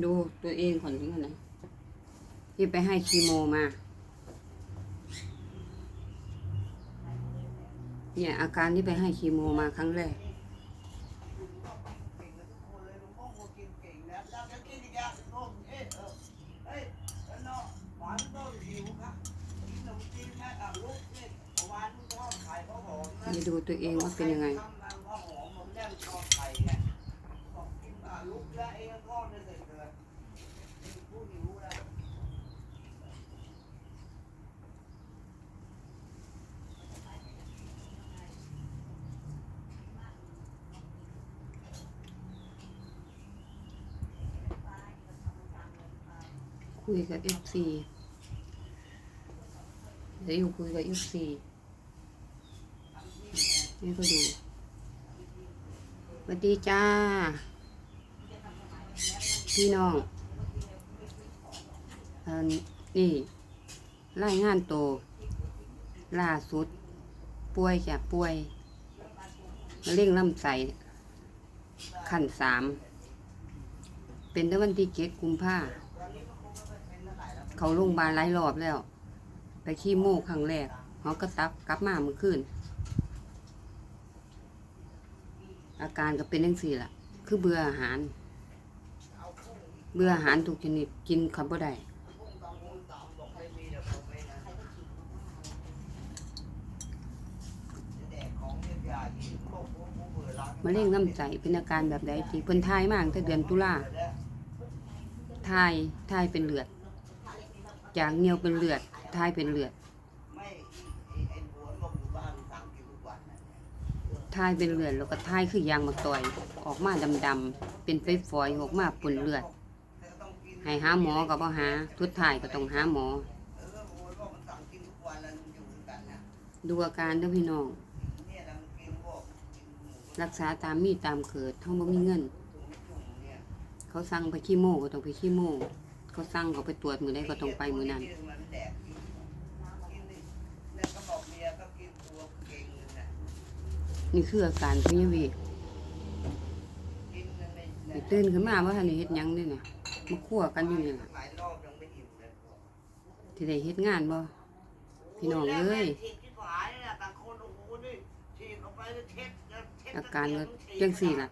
ดูตัวเองก่อนที่ไหนที่ไปให้คีโมมา เนี่ยอาการที่ไปให้คีโมมาครั้งแรก ไปดูตัวเองว่าเป็นยังไง คุยกับเอฟซีเดี๋ยวอยู่คุยกับเอฟซีนี่ก็ดูสวัสดีจ้า พี่น้องอันนี่รายงานโตล่าสุด ป่วยจากป่วยมะเร็งลำไส้ขั้นสาม เป็นตั้งวันที่เจ็ดกุมภา เขาโรงพยาบาลหลายรอบแล้ว ไปขี้โมกครั้งแรกเขาก็ตับกลับมาเมื่อคืนอาการก็เป็นยังสี่ละคือเบื่ออาหาร เบื่ออาหารทุกชนิดกินคำบ่ได้มะเร็งน้ำใจเป็นอาการแบบใดที่เพิ่นทายมากตั้งแต่เดือนตุลาทายทายเป็นเลือด จากเหนียวเป็นเลือดทายเป็นเลือดทายเป็นเลือดแล้วก็ทายคือยางมาต่อย ออกมาดำๆเป็นไฟฝอยออกมาปนเลือดให้หาหมอก็บ่หาทุดท้ายก็ต้องหาหมอ ดูอาการด้อพี่น้อง รักษาตามมีตามเกิดเท่าบ่มีเงิน เขาสั่งไปขี้โมก็ต้องไปขี้โม เขาสั่งเขาไปตรวจมือใดก็ต้องไปมือนั้นนี่คืออาการพยาเวทไปตื่นขึ้นมาว่าทันได้เฮ็ดยังด้เนี่ยมาคั่วกันอยู่นี่ล่ะที่ได้เฮ็ดงานบ่พี่น้องเอ้ยอาการก็จังสี่ล่ะ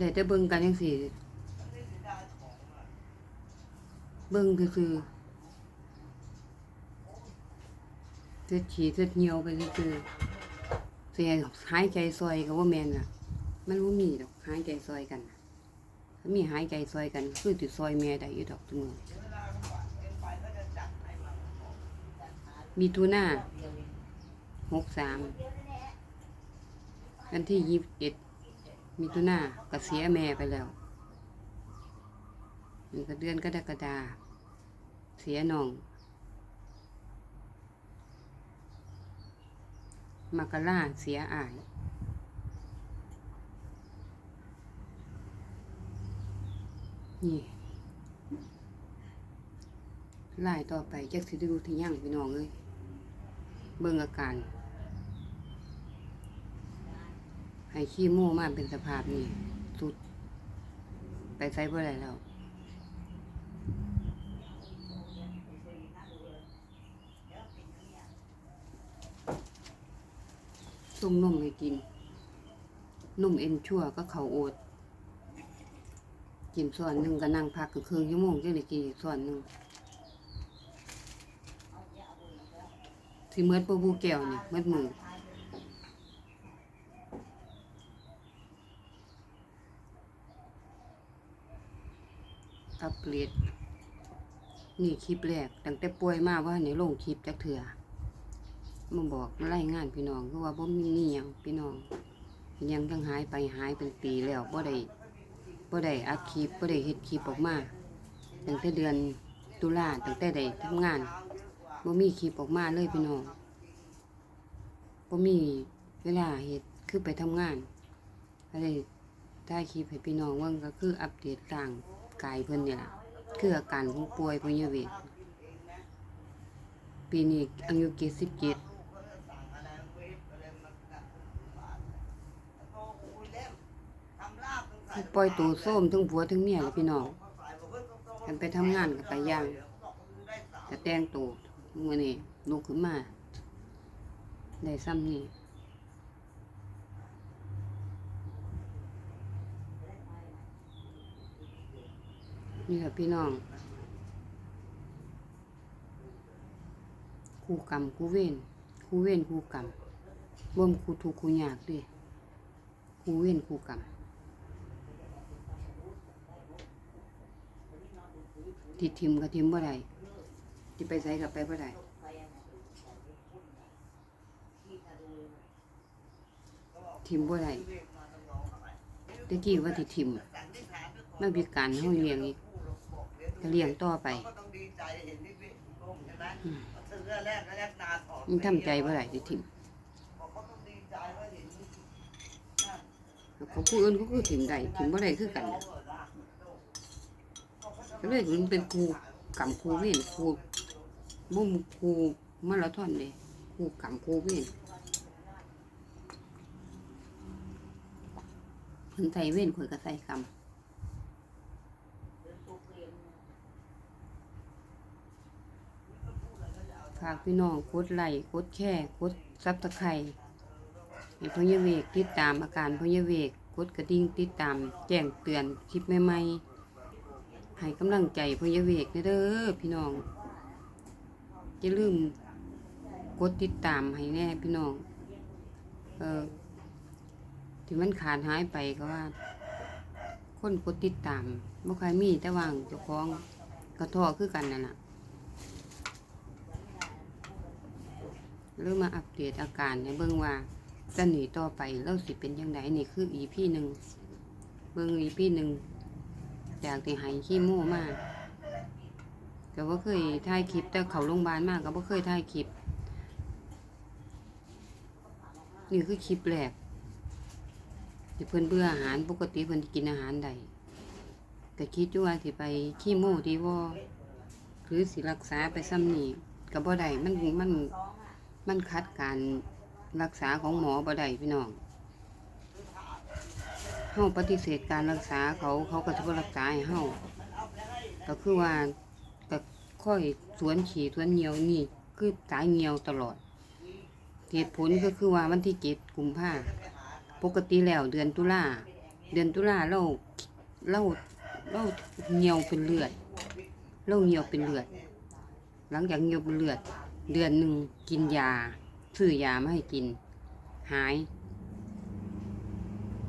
ได้แต่เบิ่งกันจังสี่เบิ่งคือเทือดฉีเทือดเหี่ยวไปคือเสียหายใจซอยก็ว่าแมนล่ะ มันบ่มีดอกหายใจซอยกันถ้ามีหายใจซอยกันคือติดซอยแม่ได้อยู่ดอกทุกมื้อมีตัวหน้าหกสามวันที่ยี่สิบเอ็ด มีตัวหน้าก็เสียแม่ไปแล้วมันก็เดือนกรกฎาเสียน้องมักราเสียอายนี่ไล่ต่อไปจักสิดูที่ยังพี่น้องเอ้ยเบิ่งอาการ ให้ขี้โม่มาเป็นสภาพนี้สุด ไปใส่บ่ได้แล้วต้มนมให้กินนมเอ็นชั่วก็เขาโอดกินส่วนหนึ่งก็นั่งพักกันครึ่งชั่วโมงจึงได้กินอีกส่วนหนึ่งที่เมื่อปูบูแก้วเนี่ยเมื่อมือ อัปเดนี่คลิปแรกตั้งแต่ป่วยมาว่าในโลงคลิปจักเถื่อมาบอกมาไล่งานพี่น้องคือว่าบ่มีนี่ยังพี่น้องยังทั้งหายไปหายเป็นปีแล้วบ่ได้บ่ได้อัดคลิปบ่ได้เฮ็ดคลิปออกมาตั้งแต่เดือนตุลาตั้งแต่ได้ทำงานบ่มีคลิปออกมาเลยพี่น้องบ่มีเวลาเฮ็ดคือไปทำงานก็เลยถ่าคลิปให้พี่น้องเบิ่งก็คืออัปเดตร่าง กายเพิ่นเนี่ยคืออาการของป่วยพยาเวิปีนี้อายุเกสิบเจ็ดปล่อยตัวส้มทั้งผัวทั้งเมียเลยพี่น้องกันไปทำงานกับไปย่างแต่แต่งตัวเมื่อนี้ลูกขึ้นมาในซ้ำนี่ นี่ค่ะพี่น้องคู่กรรมคู่เวรคู่เวรคู่กรรมร่มคู่ทุกคู่ยากด้วยคู่เวรคู่กรรมที่ทิมก็ทิมบ่ได้ที่ไปใส่กับไปบ่ได้ทิมบ่ได้ตะกี้ว่าที่ทิมมาพิการเฮาเลี้ยงอีก ก็เลี้ยงต่อไปก็ต้องดีใจเห็นที่พี่ลงใช่ไหมอืมถึงแรกก็แรกนาถอดมันทำใจบ่ได้ที่ทิมบอกเขาต้องดีใจว่าเห็นนั่นของผู้อื่นเขาคือทิมได้ทิมบ่ได้คือกันน่ะก็เลยมันเป็นครูกรรมครูเวรครูบ่มครูมาราธอนเด้ครูกรรมครูเวรเพิ่นใส่เวรข่อยก็ใส่กรรม ฝากพี่น้องกดไลค์กดแชร์กดซับสไครต์ให้พญเวกติดตามอาการพญเวกกดกระดิ่งติดตาม แจ้งเตือนคลิปใหม่ๆให้กำลังใจพญเวกเด้อพี่น้องอย่าลืมกดติดตามให้แน่พี่น้อง เออที่มันขาดหายไปก็ว่า คนกดติดตามบ่ใครมีแต่ว่างเจ้าของกระท้อคือกันนั่นน่ะ หรือมาอัปเดตอาการในเบิ่งว่าจะหนีต่อไปแล้วสิเป็นยังไงนี่คืออีพี่หนึ่งเบิ่งอีพี่หนึ่งจากที่หายขี้โม่มากก็ว่เคยถ่ายคลิป แต่เขาโรงพยาบาลมากก็บ่เคยถ่ายคลิปนี่คือคลิปแรกที่เพิ่อนเบื่ออาหารปกติเพิ่นกินอาหารใดก็คิดว่าสิไปขี้โม่ดีว่าหรือสิรักษาไปซ้ำนี่ก็บ่ได้มันมัน มันคัดการรักษาของหมอบ่ได้พี่น้องเฮาปฏิเสธการรักษาเขาเขาก็จะบ่รักษาให้เฮาก็คือว่าก็ค่อยสวนฉี่สวนเหนียวนี่ คือสายเหนียวตลอด เหตุผลก็คือว่าวันที่เจ็ดกุมภาปกติแล้วเดือนตุลาเดือนตุลาเราเราเราเหนียวเป็นเลือดเราเหนียวเป็นเลือด หลังจากเหนียวเป็นเลือด เดือนหนึ่งกินยาซื้อยามาให้กิน หาย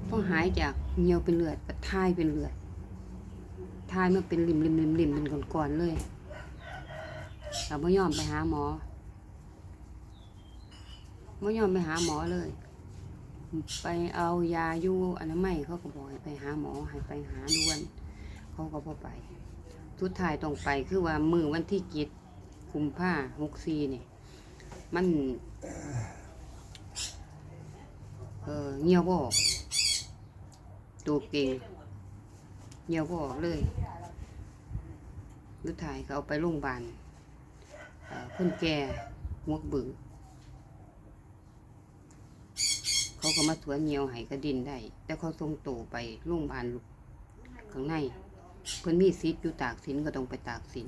ต้องหายจากเหี่ยวเป็นเลือดกับทายเป็นเลือดทายมาเป็นริมริมริมริมเป็นก้อนๆเลยเราไม่ยอมไปหาหมอไม่ยอมไปหาหมอเลย ไปเอายาอยู่อนามัยเขาก็บอกให้ไปหาหมอให้ไปหาด่วน เขาก็พอไปสุดท้ายต้องไปคือว่ามือวันที่กิจ กุมผ้าหกซีเนี่ยมัน เออเงียวบออกตัวเก่งเงียวบออกเลยรุดถ่ายเขาเอาไปโรงพยาบาลเอ่อนแก่หัวกบึงเขาก็มาตรวจเงียวให้กระดินได้ แต่เขาส่งโตไปโรงพยาบาลข้างในเพิ่นมีซิทธิ์อยู่ตากสินก็ต้องไปตากสิน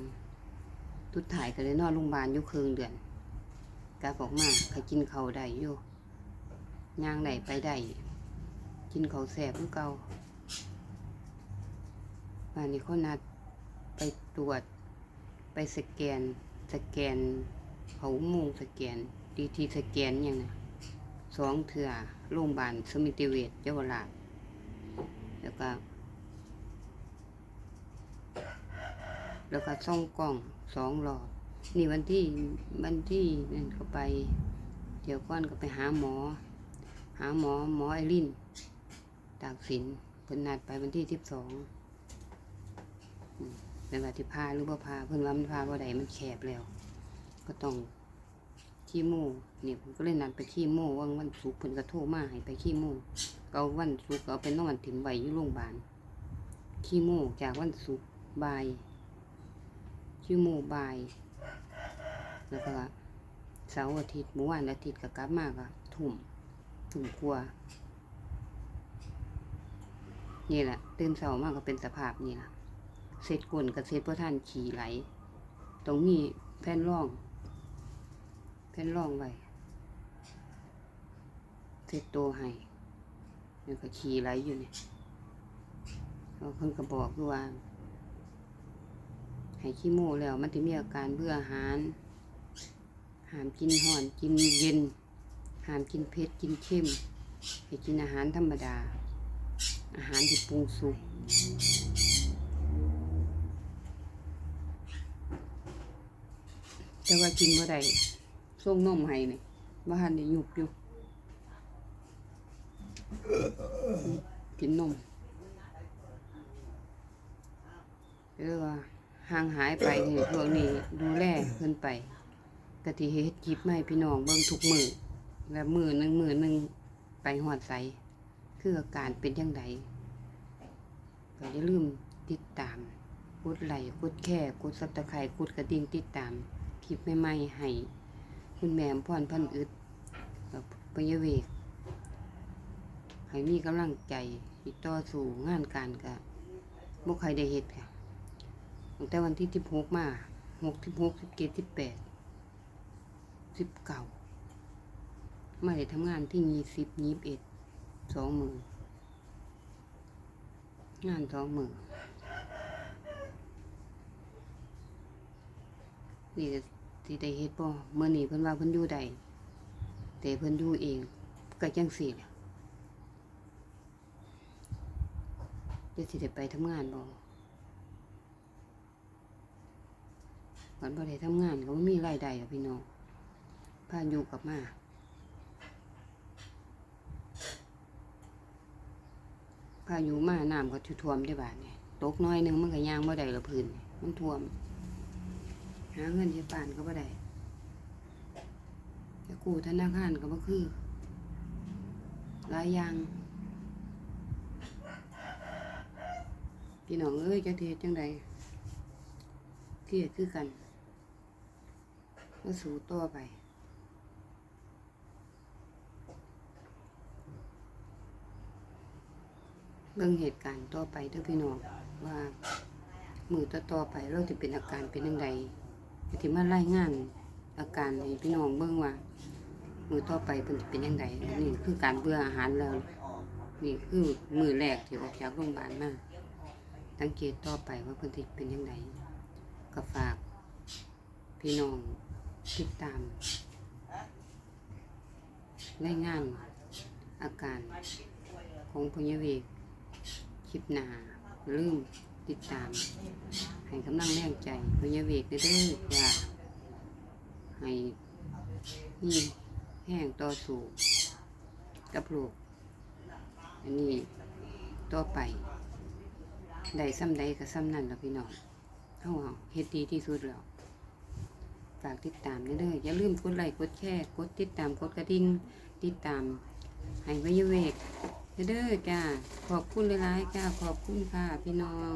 ทุดถ่ายก็เลยนอนโรงพยาบาลอยู่คืนเดือนกลับออกมาก็กินเขาได้อยู่ย่างได้ไปได้กินเขาแสบคือเก่าวันนี้เขานัดไปตรวจ ไปสแกน สแกนเขาโมงสแกนดีทีสแกนอย่างนะสองเถื่อโรงพยาบาลสมิติเวชเยาวราชแล้วก็ แล้วก็ส่องกล้องสองหลอด นี่วันที่วันที่นั่นก็ไป เดี๋ยวก้อนก็ไปหาหมอ หาหมอหมอไอรินตากสินเพิ่นนัดไปวันที่สิบสองเป็นว่าที่พาหรือบ่าพาเพิ่นว่ามันพาบ่ได้มันแคบแล้ว ก็ต้องขี้โม่เนี่ยผมก็เลยนัดไปขี้โม่วันวันศุกร์เพิ่นก็โทรมาให้ไปขี้โม่ก็เอาวันศุกร์ก็เอาไปนอนถิ่มไว้อยู่โรงพยาบาลขี้โม่จากวันศุกร์บ่าย ชื่อโมบายแล้วก็เสาร์อาทิตย์เมื่อวานอาทิตย์ก็กลับมาก็ทุ่มทุ่มกลัวนี่แหละตื่นเช้ามากก็เป็นสภาพนี่แหละเสร็จกวนกับเสร็จพระท่านขี่ไหล ตรงนี้แผ่นร่อง แผ่นร่องไว้เสร็จโตวให้แล้วก็ขี่ไหลอยู่เนี่ยเราเพิ่นก็บอกอยู่ว่า ให้ขี้โมแล้วมันจะมีอาการเบื่ออาหารห้ามกินห่อนกินเย็นห้ามกินเผ็ดกินเค็มให้กินอาหารธรรมดา อาหารที่ปรุงสุกแต่ว่ากินบ่ได้ส่งนมให้นี่ว่าหันได้ยุบอยู่กินนมเรียกว่า ห่างหายไปนี่ช่วงนี้ดูแลเพิ่นไปกะทิเฮ็ดคลิปมาให้พี่น้องเบิ่งทุกมือและมือหนึ่งมือหนึ่งไปฮอดไสคืออาการเป็นจังไดก็อย่าลืมติดตามกดไลค์กดแค่กดซับตะไคร้กดกระดิ่งติดตามคลิปใหม่ๆให้คุณแม่พรพันอึดกับปยเวกให้มีกำลังใจติดต่อสู่งานการกะบ่ใครได้เฮ็ดค่ะ ตั้งแต่วันที่สิบหกมาหกสิบหกสิบเจ็ดสิบแปดสิบเก้ามาได้ทำงานที่ยี่สิบยี่สิบเอ็ดสองมืองานสองมือนี่ก็สิได้เฮ็ดบ่เมื่อนี้เพิ่นว่าเพิ่นอยู่ใดแต่เพิ่นอยู่เองก็จังสี่แหละจะสิได้ไปทำงานบ่ ก่อนบ่ได้ทำงานก็บ่มีรายได้อกพี่น้องพาอยู่กับมาพาอยู่มาน้ำก็ท่วมได้บาดนี่ยตกน้อยนึงมันก็ย่างบ่ได้ละพื้นมันท่วม หาเงินที่บ้านก็บ่ได้จะกู้ธนาคารก็บ่คือหลายอย่างพี่น้องเอ้ยจะเทศจังใดเครียดคือกัน มาสู่ต่อไปเบิ่องเหตุการณ์ต่อไปเด้อพี่น้องว่า มือต่อต่อไปเราจะเป็นอาการเป็นยังไงจะที่มารายงานอาการให้พี่น้องเบิ่งว่า มือต่อไปเป็นจะเป็นยังไงอันนี่คือการเบื่ออาหารแล้วนี่คือมือแรกที่ออกจากโรงพยาบาลมาสังเกตต่อไปว่าเพิ่นสิเป็นยังไงก็ฝาก พี่น้อง ติดตาม รายงานอาการของพญเวกคลิปหนาลืมติดตาม ให้กำลังแรงใจพญเวกเด้ด้ออย่าให้มีแห้งต่อสู้กับโรคอันนี้ต่อไปได้ซ้ำใดก็ซ้ำนั่นล่ะพี่น้องเฮาเอาเฮ็ดดีที่สุดแล้ว ฝากติดตามเด้ออย่าลืมกดไลค์กดแชร์กดติดตามกดกระดิ่งติดตามให้วิเวกเด้อจ้าขอบคุณหลายๆจ้าขอบคุณค่ะพี่น้อง